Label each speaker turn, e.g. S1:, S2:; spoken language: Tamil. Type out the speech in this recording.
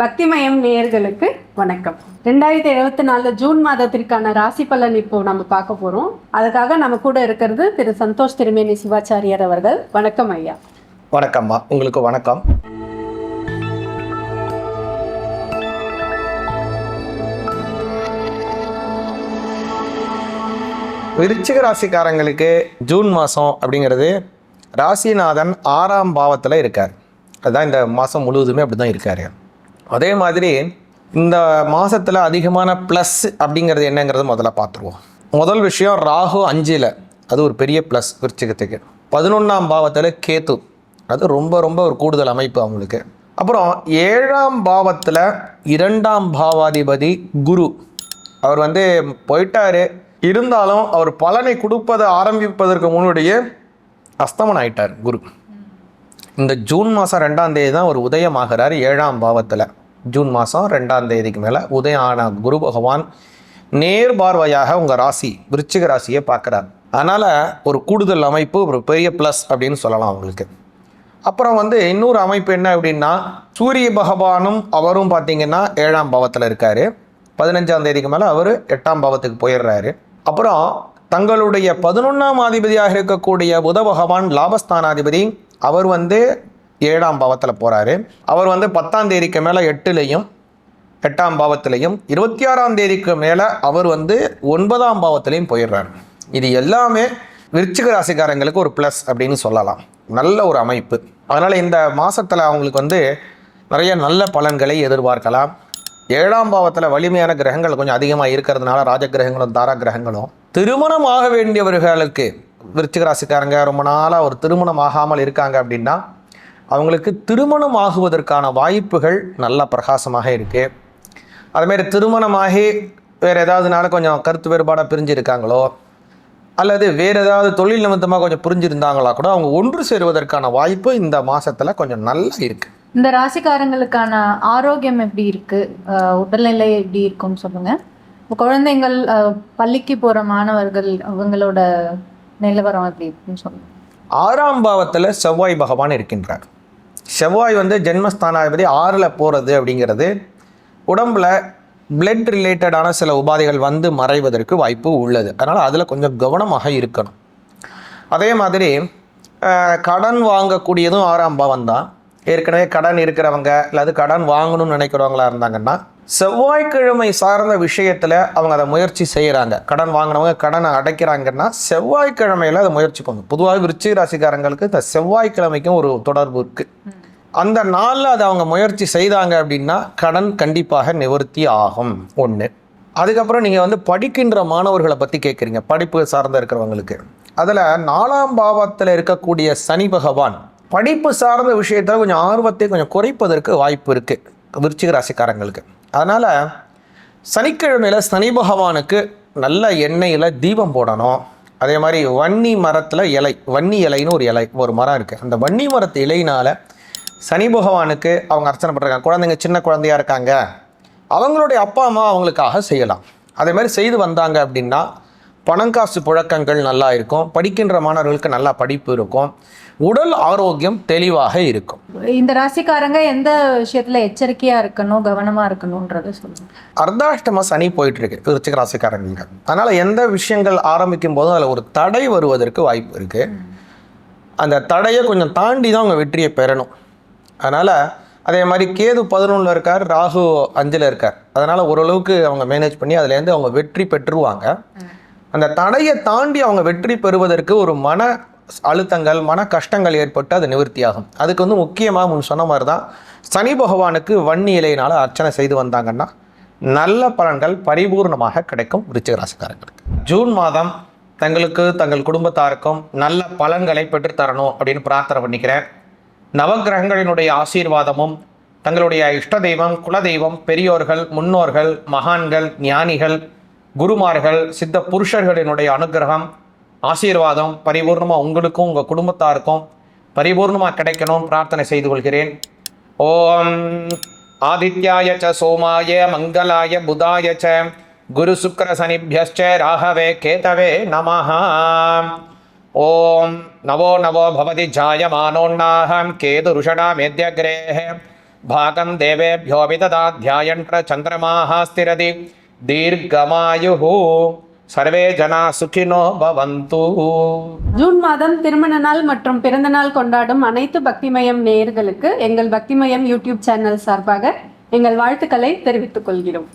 S1: பக்திமயம் நேயர்களுக்கு வணக்கம். ரெண்டாயிரத்தி இருபத்தி நாலு ஜூன் மாதத்திற்கான ராசி பலன் இப்போ நம்ம பார்க்க போறோம். அதுக்காக நம்ம கூட இருக்கிறது திரு சந்தோஷ் திருமேனி சிவாச்சாரியார் அவர்கள். வணக்கம் ஐயா.
S2: வணக்கம்மா. உங்களுக்கு வணக்கம். விருச்சிக ராசிக்காரங்களுக்கு ஜூன் மாதம் அப்படிங்கிறது ராசிநாதன் ஆறாம் பாவத்தில் இருக்கார். அதுதான் இந்த மாதம் முழுவதுமே அப்படி தான் இருக்கார். அதே மாதிரி இந்த மாதத்தில் அதிகமான ப்ளஸ் அப்படிங்கிறது என்னங்கிறது முதல்ல பார்த்துருவோம். முதல் விஷயம் ராகு அஞ்சில் அது ஒரு பெரிய ப்ளஸ் விருச்சிகத்துக்கு. பதினொன்றாம் பாவத்தில் கேத்து அது ரொம்ப ரொம்ப ஒரு கூடுதல் அமைப்பு அவங்களுக்கு. அப்புறம் ஏழாம் பாவத்தில் இரண்டாம் பாவாதிபதி குரு. அவர் வந்து போயிட்டார். இருந்தாலும் அவர் பலனை கொடுப்பதை ஆரம்பிப்பதற்கு முன்னாடியே அஸ்தமன் ஆயிட்டார் குரு. இந்த ஜூன் மாதம் ரெண்டாம் தேதி தான் ஒரு உதயமாகிறார் ஏழாம் பாவத்தில். ஜூன் மாதம் ரெண்டாம் தேதிக்கு மேலே உதயம் ஆன குரு பகவான் நேர் பார்வையாக உங்கள் ராசி விருச்சிக ராசியை பார்க்குறார். அதனால் ஒரு கூடுதல் அமைப்பு ஒரு பெரிய ப்ளஸ் அப்படின்னு சொல்லலாம் அவங்களுக்கு. அப்புறம் வந்து இன்னொரு அமைப்பு என்ன அப்படின்னா சூரிய பகவானும் அவரும் பார்த்தீங்கன்னா ஏழாம் பாவத்தில் இருக்கார். பதினஞ்சாம் தேதிக்கு மேலே அவர் எட்டாம் பாவத்துக்கு போயிடுறாரு. அப்புறம் தங்களுடைய பதினொன்றாம் அதிபதியாக இருக்கக்கூடிய புத பகவான் லாபஸ்தானாதிபதி அவர் வந்து ஏழாம் பாவத்தில் போகிறாரு அவர் வந்து பத்தாம் தேதிக்கு மேலே எட்டுலேயும் எட்டாம் பாவத்திலையும் இருபத்தி ஆறாம் தேதிக்கு மேலே அவர் வந்து ஒன்பதாம் பாவத்திலையும் போயிடுறாரு. இது எல்லாமே விருச்சிக ராசிக்காரங்களுக்கு ஒரு ப்ளஸ் அப்படின்னு சொல்லலாம். நல்ல ஒரு அமைப்பு. அதனால் இந்த மாதத்தில் அவங்களுக்கு வந்து நிறைய நல்ல பலன்களை எதிர்பார்க்கலாம். ஏழாம் பாவத்தில் வலிமையான கிரகங்கள் கொஞ்சம் அதிகமாக இருக்கிறதுனால ராஜ கிரகங்களும் தாரா கிரகங்களும் திருமணம் ஆக வேண்டியவர்களுக்கு விருச்சிக ராசிக்காரங்க ரொம்ப நாளாக ஒரு திருமணம் ஆகாமல் இருக்காங்க அப்படின்னா அவங்களுக்கு திருமணம் ஆகுவதற்கான வாய்ப்புகள் நல்ல பிரகாசமாக இருக்குது அதுமாரி திருமணமாகி வேறு ஏதாவதுனால கொஞ்சம் கருத்து வேறுபாடாக பிரிஞ்சிருக்காங்களோ அல்லது வேறு ஏதாவது தொழில் நிமித்தமாக கொஞ்சம் புரிஞ்சிருந்தாங்களா கூட அவங்க ஒன்று சேருவதற்கான வாய்ப்பு இந்த மாதத்தில் கொஞ்சம் நல்லா இருக்குது
S3: இந்த ராசிக்காரங்களுக்கான ஆரோக்கியம் எப்படி இருக்கு? அஹ் உடல்நிலை எப்படி இருக்கும்னு சொல்லுங்க. இப்ப குழந்தைங்கள் பள்ளிக்கு போற மாணவர்கள் அவங்களோட நிலவரம் எப்படி இருக்குன்னு சொல்லுங்க.
S2: ஆறாம் பாவத்தில் செவ்வாய் பகவான் இருக்கின்றார். செவ்வாய் வந்து ஜென்மஸ்தானாதிபதி ஆறில் போகிறது அப்படிங்கிறது உடம்பில் பிளட் ரிலேட்டடான சில உபாதைகள் வந்து மறைவதற்கு வாய்ப்பு உள்ளது. அதனால் அதில் கொஞ்சம் கவனமாக இருக்கணும். அதே மாதிரி கடன் வாங்கக்கூடியதும் ஆறாம் பாவம் தான். ஏற்கனவே கடன் இருக்கிறவங்க அல்லது கடன் வாங்கணும்னு நினைக்கிறவங்களா இருந்தாங்கன்னா செவ்வாய்க்கிழமை சார்ந்த விஷயத்தில் அவங்க அதை முயற்சி செய்கிறாங்க கடன் வாங்கினவங்க கடனை அடைக்கிறாங்கன்னா செவ்வாய்க்கிழமையில் அதை முயற்சி பண்ணும் பொதுவாக விருச்சிக ராசிக்காரங்களுக்கு இந்த செவ்வாய்க்கிழமைக்கும் ஒரு தொடர்பு இருக்குது அந்த நாளில் அதை அவங்க முயற்சி செய்தாங்க அப்படின்னா கடன் கண்டிப்பாக நிவர்த்தி ஆகும். ஒன்று அதுக்கப்புறம் நீங்கள் வந்து படிக்கின்ற மாணவர்களை பற்றி கேட்குறீங்க படிப்பு சார்ந்த இருக்கிறவங்களுக்கு. அதில் நாலாம் பாவத்தில் இருக்கக்கூடிய சனி பகவான் படிப்பு சார்ந்த விஷயத்தில் கொஞ்சம் ஆர்வத்தை கொஞ்சம் குறைப்பதற்கு வாய்ப்பு இருக்குது விருச்சிக ராசிக்காரங்களுக்கு. அதனால் சனிக்கிழமையில் சனி பகவானுக்கு நல்ல எண்ணெயில் தீபம் போடணும். அதே மாதிரி வன்னி மரத்தில் இலை வன்னி இலைன்னு ஒரு இலை ஒரு மரம் இருக்குது அந்த வன்னி மரத்து இலையினால் சனி பகவானுக்கு அவங்க அர்ச்சனை பண்ணுறாங்க குழந்தைங்க சின்ன குழந்தையா இருக்காங்க. அவங்களுடைய அப்பா அம்மா அவங்களுக்காக செய்யலாம். அதே மாதிரி செய்து வந்தாங்க அப்படின்னா பணங்காசு புழக்கங்கள் நல்லா இருக்கும். படிக்கின்ற மாணவர்களுக்கு நல்லா படிப்பு இருக்கும். உடல் ஆரோக்கியம் தெளிவாக இருக்கும்.
S3: இந்த ராசிக்காரங்க எந்த விஷயத்துல எச்சரிக்கையா இருக்கணும் கவனமா இருக்கணும்ன்றத சொல்லுங்க.
S2: அர்த்தாஷ்டம சனி போயிட்டு இருக்கு விருச்சிக ராசிக்காரங்களுக்கு அதனால எந்த விஷயங்கள் ஆரம்பிக்கும் போதும் அதில் ஒரு தடை வருவதற்கு வாய்ப்பு இருக்கு. அந்த தடையை கொஞ்சம் தாண்டி தான் அவங்க வெற்றியை பெறணும். அதனால் அதே மாதிரி கேது பதினொன்றில் இருக்கார் ராகு அஞ்சில் இருக்கார். அதனால் ஓரளவுக்கு அவங்க மேனேஜ் பண்ணி அதுலேருந்து அவங்க வெற்றி பெற்றுருவாங்க அந்த தடையை தாண்டி அவங்க வெற்றி பெறுவதற்கு ஒரு மன அழுத்தங்கள் மன கஷ்டங்கள் ஏற்பட்டு அது நிவர்த்தியாகும். அதுக்கு வந்து முக்கியமாக முன் சொன்ன மாதிரி தான் சனி பகவானுக்கு வன்னி இலையினால் அர்ச்சனை செய்து வந்தாங்கன்னா நல்ல பலன்கள் பரிபூர்ணமாக கிடைக்கும் ரிச்சிகராசிக்காரங்களுக்கு ஜூன் மாதம் தங்களுக்கு தங்கள் குடும்பத்தாருக்கும் நல்ல பலன்களை பெற்றுத்தரணும் அப்படின்னு பிரார்த்தனை பண்ணிக்கிறேன். நவக்கிரகங்களினுடைய ஆசீர்வாதமும் தங்களுடைய இஷ்ட தெய்வம் குலதெய்வம் பெரியோர்கள் முன்னோர்கள் மகான்கள் ஞானிகள் குருமார்கள் சித்த புருஷர்களினுடைய அனுகிரகம் ஆசீர்வாதம் பரிபூர்ணமாக உங்களுக்கும் உங்கள் குடும்பத்தாருக்கும் பரிபூர்ணமாக கிடைக்கணும் பிரார்த்தனை செய்து கொள்கிறேன். ஓம் ஆதித்யாய ச சோமாய மங்களாய புதாய ச குரு சுக்கர சனிபியஸ்ச ராகவே கேதவே நமஹா. ஓம் நவோ நவோ பவதி ஜாயமானோன்னாஹம் கேது ருஷடா மேத்யக்ரேः भागं देवेभ्यो विददाध्यायन्त्र चन्द्रमाः स्थिरति दीर्घमायुः सर्वे जनाः सुखिनो भवन्तु
S1: ஜூன் மாதம் திருமண நாள் மற்றும் பிறந்த நாள் கொண்டாடும் அனைத்து பக்திமயம் நேயர்களுக்கு எங்கள் பக்திமயம் யூடியூப் சேனல் சார்பாக எங்கள் வாழ்த்துக்களை தெரிவித்துக் கொள்கிறோம்